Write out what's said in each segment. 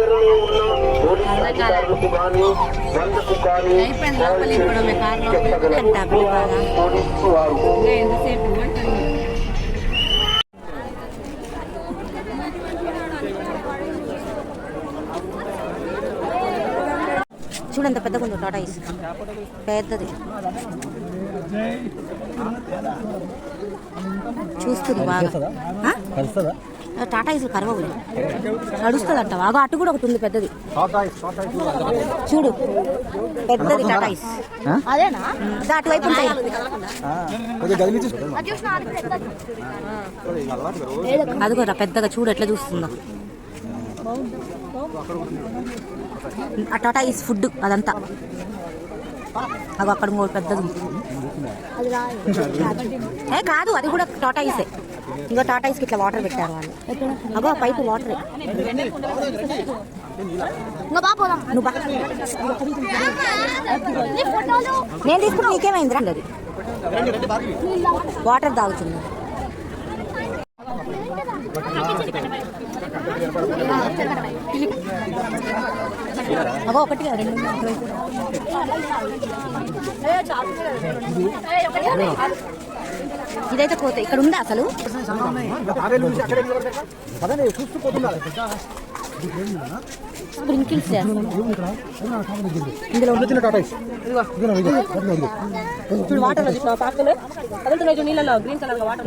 దగ్గరలో ఉన్న పోలీస్ అధికారులకు కానీ వందకు కానీ అయిపోయింది లోపలికి పోవడమే కారు లోపలికి చెప్పగలరు డబ్బులు బాగా పోలీసు వారు ఇంకా ఎంతసేపు అంటుంది చూడు ఎంత పెద్దగా ఉందో టాటా ఇస్ పెద్దది చూస్తుంది బాగా. టాటా ఇస్ కరవవు నడుస్తుంది అంట బాగా. అటు కూడా ఒకటి ఉంది పెద్దది. చూడు. పెద్దది టాటా ఇస్. అదేనా? అటువైపు ఉంటాయి. అదిగోరా పెద్దగా చూడు ఎట్లా చూస్తుందో. ఆ టాటా ఈస్ ఫుడ్ అదంతా. అగో అక్కడ ఇంకో పెద్దది ఉంది. ఏ కాదు అది కూడా టాటా ఇంకో టాటా ఇట్లా వాటర్ పెట్టారు వాళ్ళు. అగో పైపు వాటర్. నువ్వు బా పోదాం. నువ్వు బా. నేను తీసుకుంటే నీకేమైంది? రండి అది వాటర్ తాగుతుంది. అగో ఒకటి రెండు ఇదైతే కోత ఇక్కడ ఉందా అసలు? స్ప్రింకిల్స్ ఇందులో వాటర్ నీళ్ళలో గ్రీన్ కలర్ వాటర్.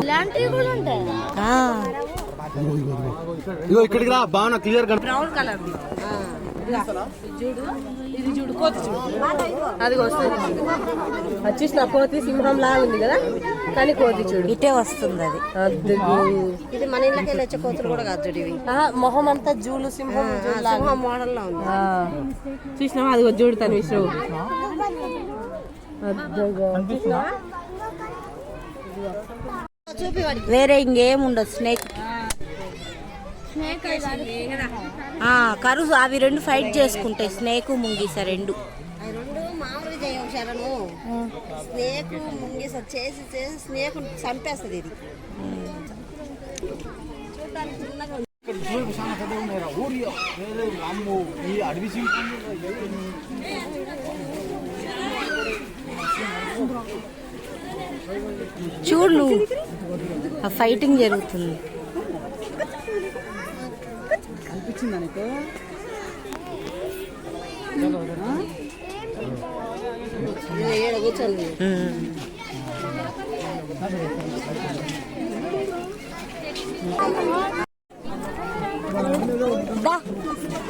ఇలాంటివి కూడా ఉంటాయి. ఆ, ఇగో ఇక్కడికి రా బాగా క్లియర్గా బ్రౌన్ కలర్ చూడు ఇది చూడు కోతి చూడు. అది వస్తుంది. అది చూసిన కోతి సింహం లాగా ఉంది కదా? కానీ కోతి చూడు. ఇటే వస్తుంది అది. ఇది మన ఇళ్ళకి వెళ్ళి వచ్చే కోతులు కూడా కాదు చూడు ఇవి. మొహం అంతా జూలు సింహం. మోడల్లో ఉంది. చూసినావా? అది చూడు తను విషయం వేరే ఇంకేం ఉండదు స్నేక్ ఆ, కరువు అవి రెండు ఫైట్ చేసుకుంటాయి స్నేక్ ముంగిస రెండు. శరణు. స్నేక్ ముంగేస చేసి చేసి స్నేక్ చంపేస్తుంది ఇది. చూడు. నువ్వు ఆ ఫైటింగ్ జరుగుతుంది. ఏడ కూర్చొని ఉమ్. దా,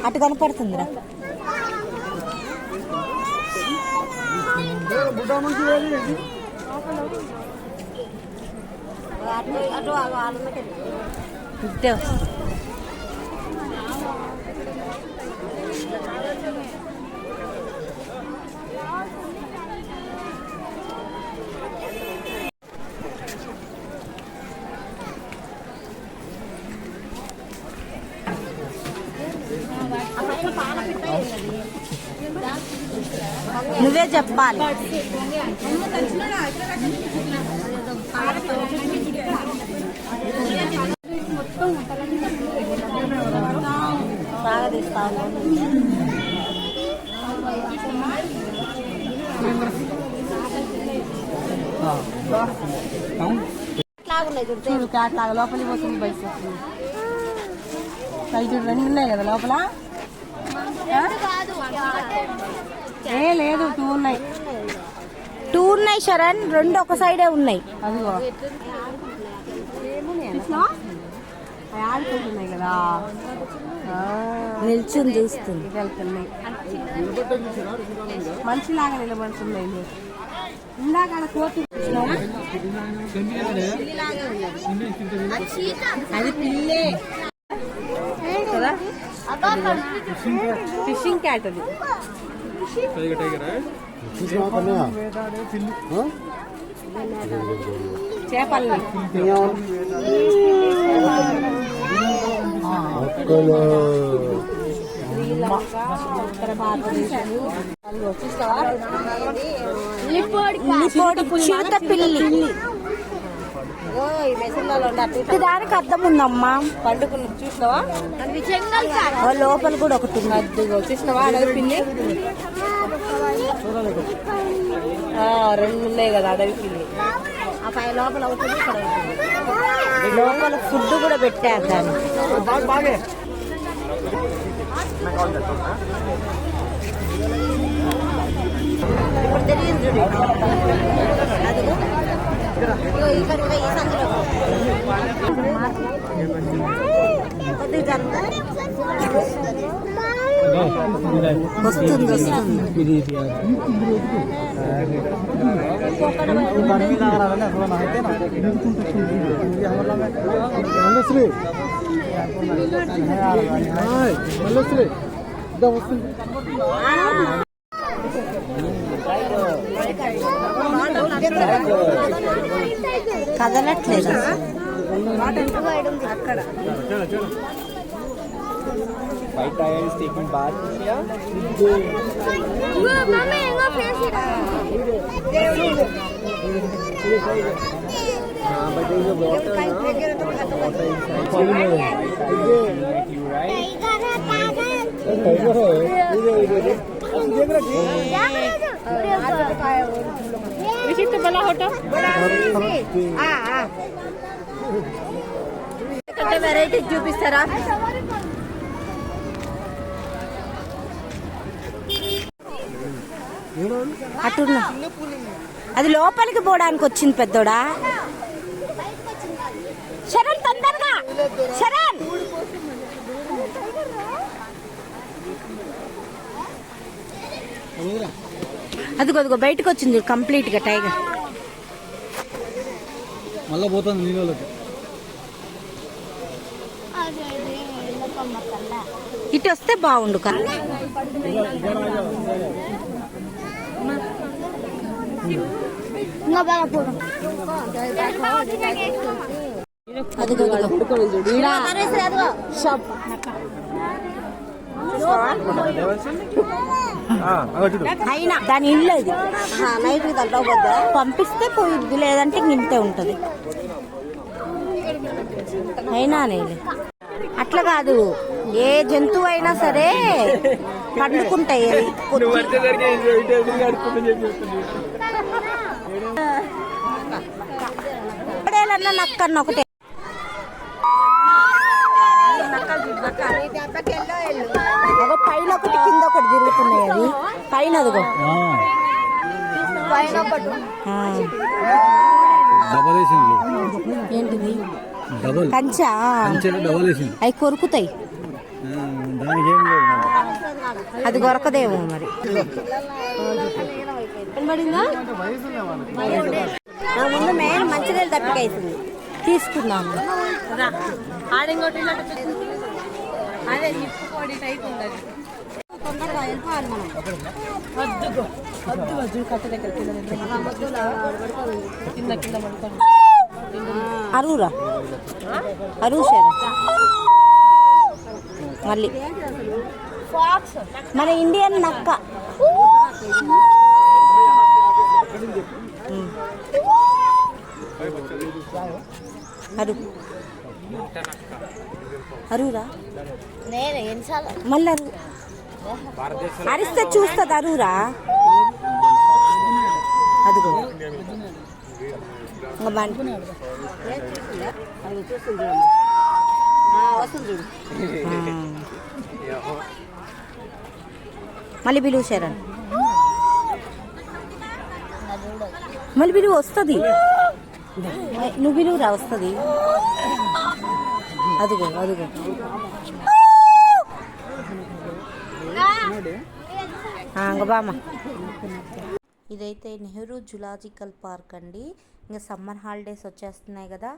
అటు కనపడుతుందిరా. ఇద్దే వస్తుంది నువ్వే చెప్పాలి. బాగా తీస్తాను చూడు క్యాట్ లాగా లోపలికి పోతుంది బయట వస్తుంది అవి చూడు రెండు ఉన్నాయి కదా లోపల? ఏ లేదు టూ ఉన్నాయి. టూ ఉన్నాయి శరణ్. రెండు ఒక సైడే ఉన్నాయి. అదిగో. ఆడుకుంటున్నాయి కదా. నిల్చుని చూస్తుంది. వెళ్తున్నాయి. మనిషిలాగా నిలబడుతున్నాయి అది పిల్లే. కదా? ఫిషింగ్ క్యాట్ అది. చేపల్ని. ఉల్లిపోడి చిరుత పిల్లి ఈ మెషిన్లలో దానికి అర్థం ఉందమ్మా. పండుకుని చూసినావా? లోపల కూడా ఒకటి ఉంది. అదిగో చూసినావా? అడవి పిల్లి ఆ, రెండు ఉన్నాయి కదా అడవి పిల్లి ఆ పై లోపల అవుతుంది ఇక్కడ అవుతుంది లోపల ఫుడ్ కూడా పెట్టారు దాన్ని. ఇప్పుడు తెలియదు చూడు. అదిగో. ఇగో ఇక్కడ కూడా ఈ సందులో కొద్దిగా జరుపు. వస్తుంది వస్తుంది కదలట్లేదు అక్కడ White tire is taking bath here. but there is a water You variety చూపిస్తారా అటు అది లోపలికి పోవడానికి వచ్చింది పెద్దోడా? శరణ్ తొందరగా. శరణ్ అదిగో అదిగో బయటకు వచ్చింది కంప్లీట్గా టైగర్. మళ్ళా పోతుంది నీళ్ళకి ఇటు వస్తే బాగుండు కదా అదిగో అదిగో. అయినా దాని ఇల్లు అది. నైట్ పంపిస్తే పోయిద్ది లేదంటే ఇంతే ఉంటది. అయినా నేలే. అట్లా కాదు ఏ జంతువు అయినా సరే పండుకుంటాయి. నక్కన్న ఒకటే. అగో పైన ఒకటి కింద ఒకటి తిరుగుతున్నాయి అవి. పైన అదిగో. ఏంటిది? కంచా? అవి కొరుకుతాయి. అది కొరకదేమో మరి. ముందు మెయిన్ మంచినీళ్ళు తప్పికైతుంది తీసుకున్నాము అదే హిప్ పొడి టైప్ ఉండదు తొందరగా వెళ్ళిపోవాలి మనం. వద్దుగో వద్దు వద్దు కట్ట దగ్గర కింద కింద పడుకోండి అరువురా అరువు మళ్ళీ. మన ఇండియన్ నక్క. ఉమ్. అరు అరువురా మళ్ళీ అరు అరిస్తే చూస్తుంది అరువురా అదిగో. మళ్ళీ పిలువు శరణ్. మళ్ళీ పిలువు వస్తుంది. నువ్వు పిలువురా వస్తుంది. అదిగో అదిగో. బామ్మ. ఇదైతే నెహ్రూ జులాజికల్ పార్క్ అండి. ఇంకా సమ్మర్ హాలిడేస్ వచ్చేస్తున్నాయి కదా.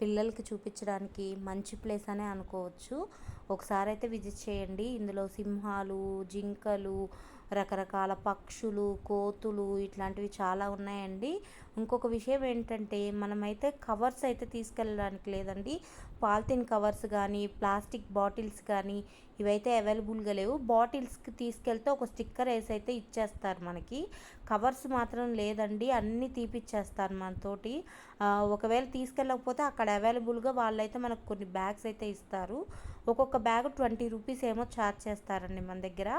పిల్లలకి చూపించడానికి మంచి ప్లేస్ అనే అనుకోవచ్చు. ఒకసారి అయితే విజిట్ చేయండి. ఇందులో సింహాలు జింకలు రకరకాల పక్షులు కోతులు ఇట్లాంటివి చాలా ఉన్నాయండి. ఇంకొక విషయం ఏంటంటే మనమైతే కవర్స్ అయితే తీసుకెళ్ళడానికి లేదండి. పాలిథిన్ కవర్స్ కానీ ప్లాస్టిక్ బాటిల్స్ కానీ ఇవైతే అవైలబుల్గా లేవు. బాటిల్స్కి తీసుకెళ్తే ఒక స్టిక్కర్ వేసి అయితే ఇచ్చేస్తారు మనకి. కవర్స్ మాత్రం లేదండి. అన్నీ తీపిచ్చేస్తారు మనతోటి ఒకవేళ తీసుకెళ్ళకపోతే అక్కడ అవైలబుల్గా వాళ్ళైతే మనకు కొన్ని బ్యాగ్స్ అయితే ఇస్తారు. ఒక్కొక్క బ్యాగ్ ట్వంటీ రూపీస్ ఏమో ఛార్జ్ చేస్తారండి మన దగ్గర.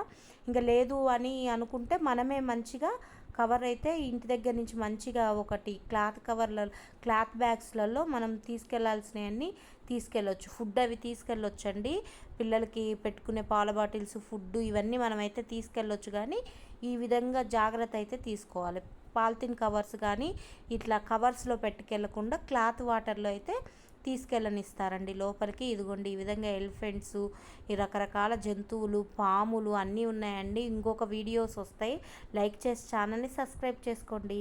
ఇంకా లేదు అని అనుకుంటే మనమే మంచిగా కవర్ అయితే ఇంటి దగ్గర నుంచి మంచిగా ఒకటి క్లాత్ కవర్ల క్లాత్ బ్యాగ్స్లలో మనం తీసుకెళ్ళాల్సినవన్నీ తీసుకెళ్ళొచ్చు. ఫుడ్ అవి తీసుకెళ్ళొచ్చండి. పిల్లలకి పెట్టుకునే పాల బాటిల్స్ ఫుడ్ ఇవన్నీ మనమైతే తీసుకెళ్ళొచ్చు కానీ ఈ విధంగా జాగ్రత్త అయితే తీసుకోవాలి. పాలిథిన్ కవర్స్ కానీ ఇట్లా కవర్స్లో పెట్టుకెళ్ళకుండా క్లాత్ వాటర్లో అయితే తీసుకెళ్ళనిస్తారండి. లోపలికి ఇదిగోండి ఈ విధంగా ఎలిఫెంట్స్ ఈ రకరకాల జంతువులు పాములు అన్నీ ఉన్నాయండి. ఇంకొక వీడియోస్ వస్తాయి. లైక్ చేసి ఛానల్ని సబ్స్క్రైబ్ చేసుకోండి.